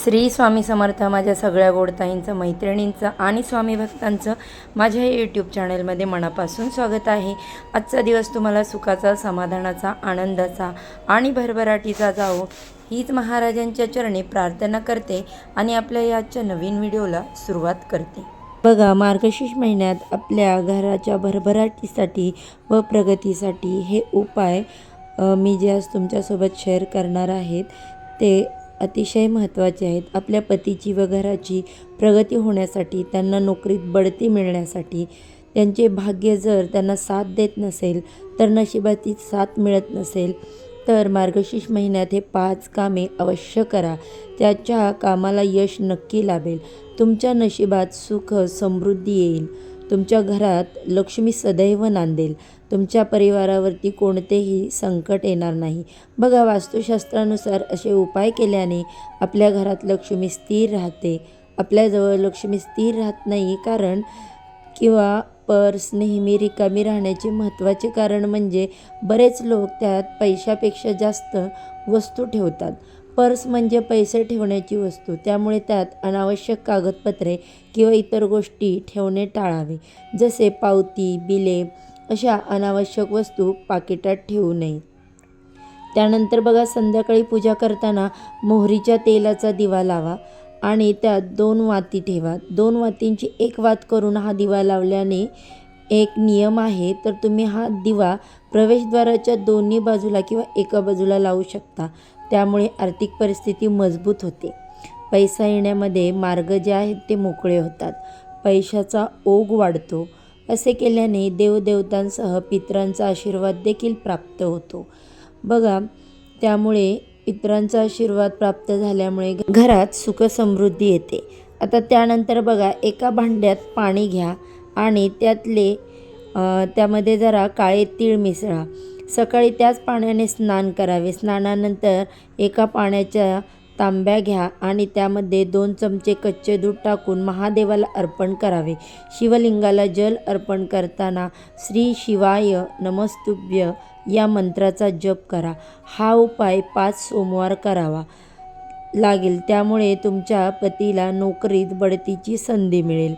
श्री स्वामी समर्थ माझ्या सगळ्या गोडताईंचं मैत्रिणींचं आणि स्वामी भक्तांचं माझ्या या यूट्यूब चॅनलमध्ये मनापासून स्वागत आहे. आजचा दिवस तुम्हाला सुखाचा समाधानाचा आनंदाचा आणि भरभराटीचा जावो हीच महाराजांच्या चरणी प्रार्थना करते आणि आपल्या या आजच्या नवीन व्हिडिओला सुरुवात करते. बघा मार्गशीर्ष महिन्यात आपल्या घराच्या भरभराटीसाठी व प्रगतीसाठी हे उपाय मी जे आज तुमच्यासोबत शेअर करणार आहेत ते अतिशय महत्त्वाचे आहेत. आपल्या पतीची व घराची प्रगती होण्यासाठी त्यांना नोकरीत बढती मिळण्यासाठी त्यांचे भाग्य जर त्यांना साथ देत नसेल तर नशिबाची साथ मिळत नसेल तर मार्गशीर्ष महिन्यात हे पाच कामे अवश्य करा. त्याच्या कामाला यश नक्की लाभेल. तुमच्या नशिबात सुख समृद्धी येईल. तुमच्या घरात लक्ष्मी सदैव नांदेल. तुमच्या परिवारावरती कोणतेही संकट येणार नाही. बघा वास्तुशास्त्रानुसार असे उपाय केल्याने आपल्या घरात लक्ष्मी स्थिर राहते. आपल्याजवळ लक्ष्मी स्थिर राहत नाही कारण किंवा पर्स नेहमी रिकामी राहण्याचे महत्त्वाचे कारण म्हणजे बरेच लोक त्यात पैशापेक्षा जास्त वस्तू ठेवतात. पर्स म्हणजे पैसे ठेवण्याची वस्तू. त्यामुळे त्यात अनावश्यक कागदपत्रे किंवा इतर गोष्टी ठेवणे टाळावे. जसे पावती बिले अशा अनावश्यक वस्तू पाकिटात ठेवू नये. त्यानंतर बघा संध्याकाळी पूजा करताना मोहरीच्या तेलाचा दिवा लावा आणि त्यात दोन वाती ठेवा. दोन वातींची एक वात करून हा दिवा लावल्याने एक नियम आहे तर तुम्ही हा दिवा प्रवेशद्वाराच्या दोन्ही बाजूला किंवा एका बाजूला लावू शकता. त्यामुळे आर्थिक परिस्थिती मजबूत होते. पैसा येण्यामध्ये मार्ग जे आहेत ते मोकळे होतात. पैशाचा ओघ वाढतो. असे केल्याने देवदेवतांसह पित्रांचा आशीर्वाद देखील प्राप्त होतो. बघा त्यामुळे पित्रांचा आशीर्वाद प्राप्त झाल्यामुळे घरात सुख समृद्धी येते. आता त्यानंतर बघा एका भांड्यात पाणी घ्या आणि त्यातले त्यामध्ये जरा काळे तीळ मिसळा. सकाळी त्याच पाण्याने स्नान करावे. स्नानानंतर एका पाण्याच्या तांब्या घ्या आणि त्यामध्ये दोन चमचे कच्चे दूध टाकून महादेवाला अर्पण करावे. शिवलिंगाला जल अर्पण करताना श्री शिवाय नमस्तुभ्य या मंत्राचा जप करा. हा उपाय पाच सोमवार करावा लागेल. त्यामुळे तुमच्या पतीला नोकरीत बढतीची संधी मिळेल.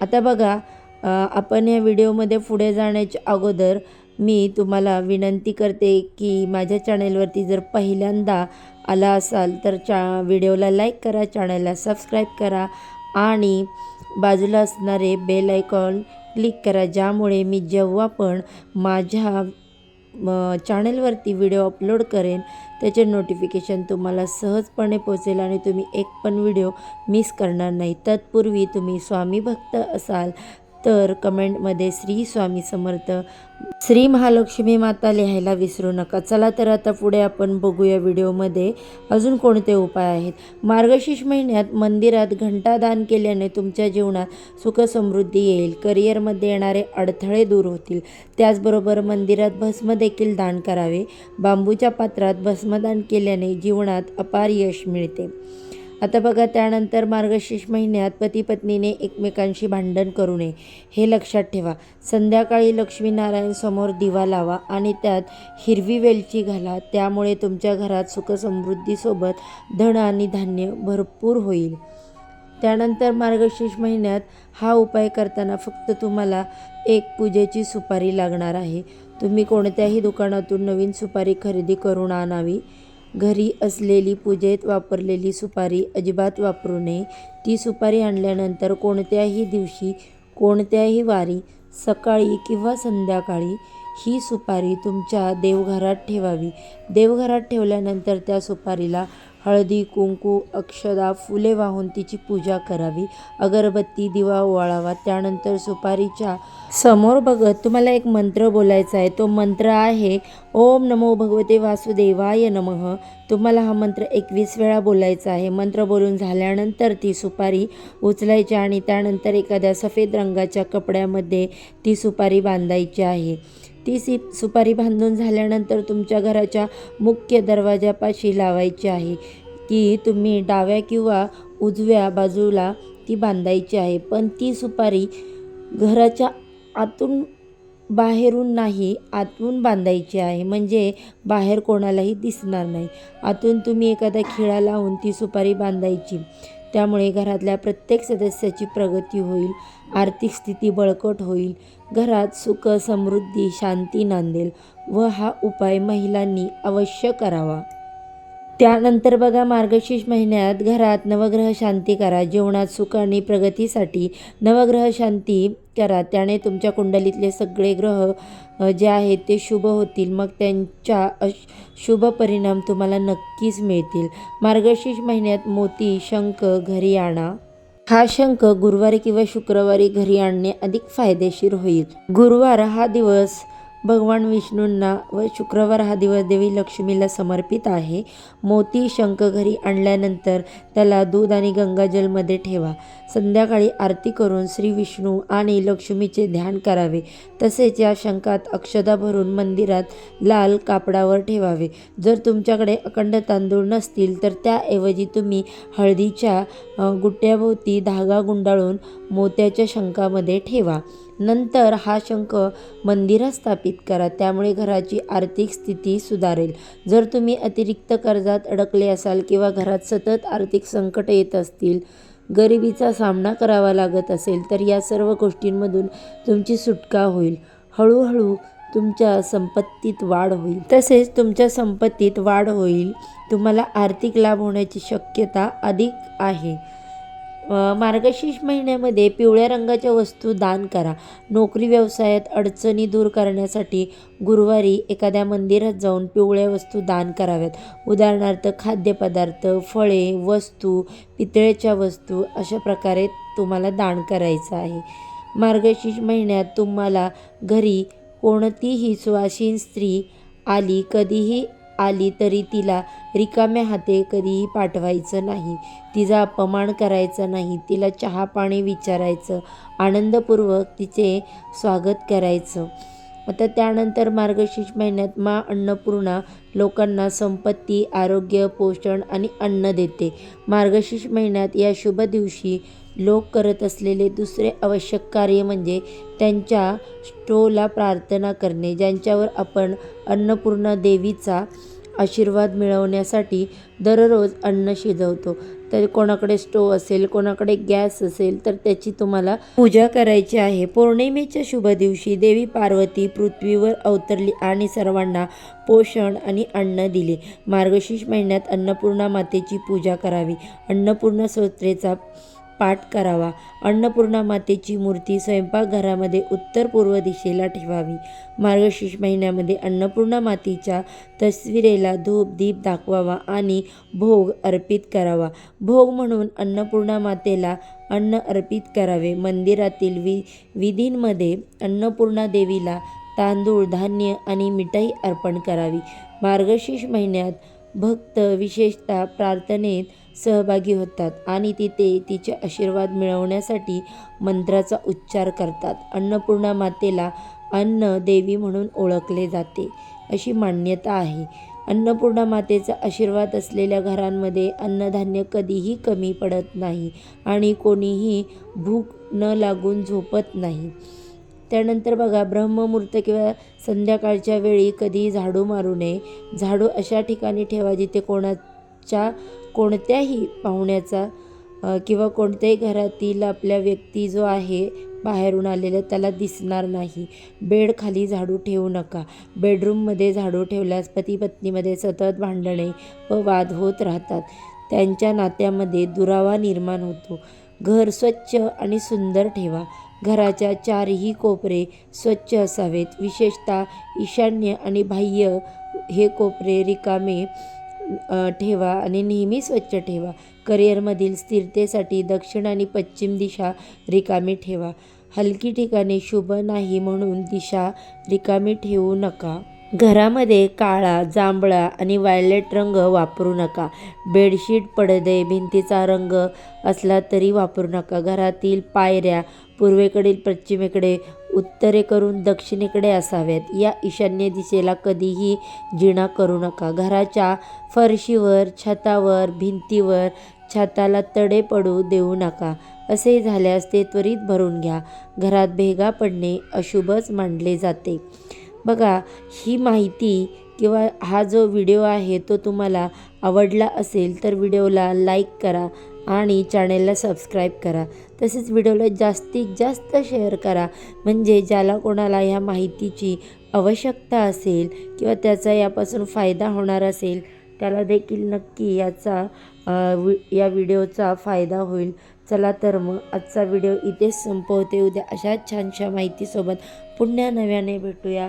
आता बघा आपण या व्हिडिओमध्ये पुढे जाण्याच्या अगोदर मी तुम्हाला विनंती करते की माझ्या चॅनेलवरती जर पहिल्यांदा आला असाल तर चा व्हिडिओला लाईक करा चॅनलला सबस्क्राईब करा आणि बाजूला असणारे बेल आयकॉन क्लिक करा ज्यामुळे मी जेव्हा पण माझ्या चॅनलवरती व्हिडिओ अपलोड करेन त्याचे नोटिफिकेशन तुम्हाला सहजपणे पोचेल आणि तुम्ही एक पण व्हिडिओ मिस करणार नाही. तत्पूर्वी तुम्ही स्वामी भक्त असाल तर कमेंटमध्ये श्री स्वामी समर्थ श्री महालक्ष्मी माता लिहायला विसरू नका. चला तर आता पुढे आपण बघूया व्हिडिओमध्ये अजून कोणते उपाय आहेत. मार्गशीर्ष महिन्यात मंदिरात घंटादान केल्याने तुमच्या जीवनात सुख समृद्धी येईल. करिअरमध्ये येणारे अडथळे दूर होतील. त्याचबरोबर मंदिरात भस्म देखील दान करावे. बांबूच्या पात्रात भस्मदान केल्याने जीवनात अपार यश मिळते. आता बघा त्यानंतर मार्गशीर्ष महिन्यात पती पत्नीने एकमेकांशी भांडण करू नये हे लक्षात ठेवा. संध्याकाळी लक्ष्मीनारायण समोर दिवा लावा आणि त्यात हिरवी वेलची घाला. त्यामुळे तुमच्या घरात सुखसमृद्धीसोबत धन आणि धान्य भरपूर होईल. त्यानंतर मार्गशीर्ष महिन्यात हा उपाय करताना फक्त तुम्हाला एक पूजेची सुपारी लागणार आहे. तुम्ही कोणत्याही दुकानातून नवीन सुपारी खरेदी करून आणावी. घरी असलेली पूजेत वापरलेली सुपारी अजिबात वापरू नये. ती सुपारी आणल्यानंतर कोणत्याही दिवशी कोणत्याही वारी सकाळी किंवा संध्याकाळी ही सुपारी तुमच्या देवघरात ठेवावी. देवघरात ठेवल्यानंतर त्या सुपारीला हळदी कुंकू अक्षदा फुले वाहून तिची पूजा करावी. अगरबत्ती दिवा ओवाळावा. त्यानंतर सुपारीच्या समोर बघत तुम्हाला एक मंत्र बोलायचा आहे. तो मंत्र आहे ओम नमो भगवते वासुदेवाय नमः. तुम्हाला हा मंत्र एकवीस वेळा बोलायचा आहे. मंत्र बोलून झाल्यानंतर ती सुपारी उचलायची आणि त्यानंतर एखाद्या सफेद रंगाच्या कपड्यामध्ये ती सुपारी बांधायची आहे. ती सी सुपारी बांधून झाल्यानंतर तुमच्या घराच्या मुख्य दरवाजापाशी लावायची आहे. की तुम्ही डाव्या किंवा उजव्या बाजूला ती बांधायची आहे. पण ती सुपारी घराच्या आतून बाहेरून नाही आतून बांधायची आहे. म्हणजे बाहेर कोणालाही दिसणार नाही. आतून तुम्ही एखादा खिळा लावून ती सुपारी बांधायची. त्यामुळे घरातल्या प्रत्येक सदस्याची प्रगती होईल आर्थिक स्थिती बळकट होईल घरात सुख समृद्धी शांती नांदेल व हा उपाय महिलांनी अवश्य करावा. त्यानंतर बघा मार्गशीर्ष महिन्यात घरात नवग्रह शांती करा. जीवनात सुख आणि प्रगतीसाठी नवग्रह शांती करा. त्याने तुमच्या कुंडलीतले सगळे ग्रह जे आहेत ते शुभ होतील. मग त्यांच्या अश शुभ परिणाम तुम्हाला नक्कीच मिळतील. मार्गशीर्ष महिन्यात मोती शंख घरी आणा. हा शंख गुरुवारी किंवा शुक्रवारी घरी आणणे अधिक फायदेशीर होईल. गुरुवार हा दिवस भगवान विष्णूंना व शुक्रवार हा दिवस देवी लक्ष्मीला समर्पित आहे. मोती शंख घरी आणल्यानंतर त्याला दूध आणि गंगाजलमध्ये ठेवा. संध्याकाळी आरती करून श्री विष्णू आणि लक्ष्मीचे ध्यान करावे. तसेच या शंखात अक्षदा भरून मंदिरात लाल कापडावर ठेवावे. जर तुमच्याकडे अखंड तांदूळ नसतील तर त्याऐवजी तुम्ही हळदीच्या गुट्ट्याभोवती धागा गुंडाळून मोत्याच्या शंखामध्ये ठेवा. नंतर हा शंख मंदिरात स्थापित करा. त्यामुळे घराची आर्थिक स्थिती सुधारेल. जर तुम्ही अतिरिक्त कर्जात अडकले असाल किंवा घरात सतत आर्थिक संकट येत असतील गरिबीचा सामना करावा लागत असेल तर या सर्व गोष्टींमधून तुमची सुटका होईल. हळूहळू तुमच्या संपत्तीत वाढ होईल. तसेच तुमच्या संपत्तीत वाढ होईल. तुम्हाला आर्थिक लाभ होण्याची शक्यता अधिक आहे. मार्गशीर्ष महिन्यामध्ये पिवळ्या रंगाच्या वस्तू दान करा. नोकरी व्यवसायात अडचणी दूर करण्यासाठी गुरुवारी एखाद्या मंदिरात जाऊन पिवळ्या वस्तू दान कराव्यात. उदाहरणार्थ खाद्यपदार्थ फळे वस्तू पितळेच्या वस्तू अशा प्रकारे तुम्हाला दान करायचं आहे. मार्गशीर्ष महिन्यात तुम्हाला घरी कोणतीही सुवासीन स्त्री आली कधीही आली तरी तिला रिकाम्या हाते कधीही पाठवायचं नाही. तिचा अपमान करायचा नाही. तिला चहा पाणी विचारायचं. आनंदपूर्वक तिचे स्वागत करायचं. आता त्यानंतर मार्गशीर्ष महिन्यात मा अन्नपूर्णा लोकांना संपत्ती आरोग्य पोषण आणि अन्न देते. मार्गशीर्ष महिन्यात या शुभ दिवशी लोक करत असलेले दुसरे आवश्यक कार्य म्हणजे त्यांच्या स्टोला प्रार्थना करणे ज्यांच्यावर आपण अन्नपूर्णा देवीचा आशीर्वाद मिळवण्यासाठी दररोज अन्न शिजवतो. तर कोणाकडे स्टोव असेल कोणाकडे गॅस असेल तर त्याची तुम्हाला पूजा करायची आहे. पौर्णिमेच्या शुभ दिवशी देवी पार्वती पृथ्वीवर अवतरली आणि सर्वांना पोषण आणि अन्न दिले. मार्गशीर्ष महिन्यात अन्नपूर्णा मातेची पूजा करावी. अन्नपूर्णा स्तोत्रेचा पाठ करावा. अन्नपूर्णा मातेची मूर्ती स्वयंपाकघरामध्ये उत्तर पूर्व दिशेला ठेवावी. मार्गशीर्ष महिन्यामध्ये अन्नपूर्णा मातेच्या तस्वीरेला धूप दीप दाखवावा आणि भोग अर्पित करावा. भोग म्हणून अन्नपूर्णा मातेला अन्न अर्पित करावे. मंदिरातील वि विधींमध्ये अन्नपूर्णा देवीला तांदूळ धान्य आणि मिठाई अर्पण करावी. मार्गशीर्ष महिन्यात भक्त विशेषतः प्रार्थनेत सहभागी होतात आणि तिथे तिचे आशीर्वाद मिळवण्यासाठी मंत्राचा उच्चार करतात. अन्नपूर्णा मातेला अन्न देवी म्हणून ओळखले जाते अशी मान्यता आहे. अन्नपूर्णा मातेचा आशीर्वाद असलेल्या घरांमध्ये अन्नधान्य कधीही कमी पडत नाही आणि कोणीही भूक न लागून झोपत नाही. त्यानंतर बघा ब्रह्ममुहूर्त किंवा संध्याकाळच्या वेळी कधीही झाडू मारू नये. झाडू अशा ठिकाणी ठेवा जिथे कोणा च्या कोणत्याही पाहुण्याचा किंवा कोणत्याही घरातील आपल्या व्यक्ती जो आहे बाहेरून आलेलं त्याला दिसणार नाही. बेड खाली झाडू ठेवू नका. बेडरूममध्ये झाडू ठेवल्यास पती पत्नीमध्ये सतत भांडणे व वाद होत राहतात. त्यांच्या नात्यामध्ये दुरावा निर्माण होतो. घर स्वच्छ आणि सुंदर ठेवा. घराच्या चारही कोपरे स्वच्छ असावेत. विशेषतः ईशान्य आणि बाह्य हे कोपरे रिकामे ठेवा आणि नेहमी स्वच्छ ठेवा. करिअरमधील स्थिरतेसाठी दक्षिण आणि पश्चिम दिशा रिकामी ठेवा. हलकी ठिकाणी शुभ नाही म्हणून दिशा रिकामी ठेवू नका. घरामध्ये काळा जांभळा आणि वायलेट रंग वापरू नका. बेडशीट पडदे भिंतीचा रंग असला तरी वापरू नका. घरातील पायऱ्या पूर्वेकडील पश्चिमेकडे उत्तरेकडून दक्षिणेकडे असाव्यात. या ईशान्य दिशेला कधीही जिणा करू नका. घराच्या फरशीवर छतावर भिंतीवर छाताला तडे पडू देऊ नका. असे झाल्यास ते त्वरित भरून घ्या. घरात भेगा पडणे अशुभच मानले जाते. बघा ही माहिती किंवा हा जो व्हिडिओ आहे तो तुम्हाला आवडला असेल तर व्हिडिओला लाईक करा आणि चॅनेलला सबस्क्राईब करा. तसेच व्हिडिओला जास्तीत जास्त शेअर करा. म्हणजे ज्याला कोणाला ह्या माहितीची आवश्यकता असेल किंवा त्याचा यापासून फायदा होणार असेल त्याला देखील नक्की याचा वि या व्हिडिओचा फायदा होईल. चला तर मग आजचा व्हिडिओ इथेच संपवते. उद्या अशाच छानशा माहितीसोबत पुन्हा नव्याने भेटूया.